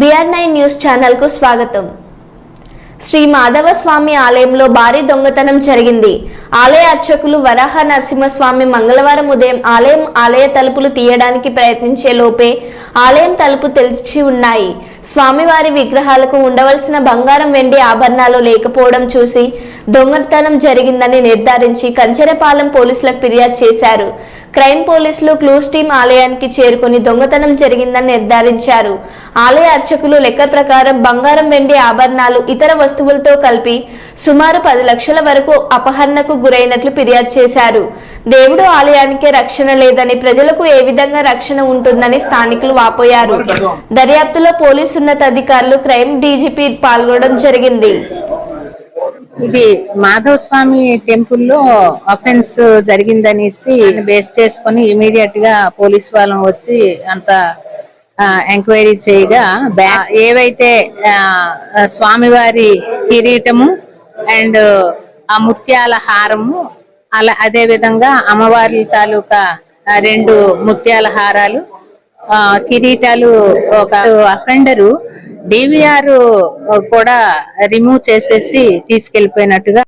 BR nine news ఛానల్కు స్వాగతం. శ్రీ మాధవ స్వామి ఆలయంలో భారీ దొంగతనం జరిగింది. ఆలయ అర్చకులు వరాహ నరసింహస్వామి మంగళవారం ఉదయం ఆలయం ఆలయ తలుపులు తీయడానికి ప్రయత్నించే లోపే ఆలయం తలుపు తెలిసి ఉన్నాయి. స్వామివారి విగ్రహాలకు ఉండవలసిన బంగారం వెండి ఆభరణాలు లేకపోవడం చూసి దొంగతనం జరిగిందని నిర్ధారించి కంచెరపాలెం పోలీసులకు ఫిర్యాదు చేశారు. క్రైమ్ పోలీసులు క్లూస్ టీం ఆలయానికి చేరుకుని దొంగతనం జరిగిందని నిర్ధారించారు. ఆలయ అర్చకులు లెక్క ప్రకారం బంగారం వెండి ఆభరణాలు ఇతర వస్తువులతో కలిపి సుమారు పది లక్షల వరకు అపహరణకు గురైనట్లు ఫిర్యాదు చేశారు. దేవుడు ఆలయానికే రక్షణ లేదని ప్రజలకు ఏ విధంగా రక్షణ ఉంటుందని స్థానికులు వాపోయారు. దర్యాప్తులో పోలీసు ఉన్నతాధికారులు క్రైమ్ డీజీపీ పాల్గొనడం జరిగింది. ఇది మాధవ స్వామి టెంపుల్లో అఫెన్స్ జరిగిందనేసి బేస్ చేసుకొని ఇమీడియట్గా పోలీస్ వాళ్ళం వచ్చి అంత ఎంక్వైరీ చేయగా బ్యా- ఏవైతే ఆ, స్వామివారి కిరీటము అండ్ ఆ ముత్యాల హారము అలా అదే విధంగా అమ్మవారి తాలూకా రెండు ముత్యాల హారాలు ఆ, కిరీటాలు ఒక అఫెండరు డివిఆర్ కూడా రిమూవ్ చేసేసి తీసుకెళ్ళిపోయినట్టుగా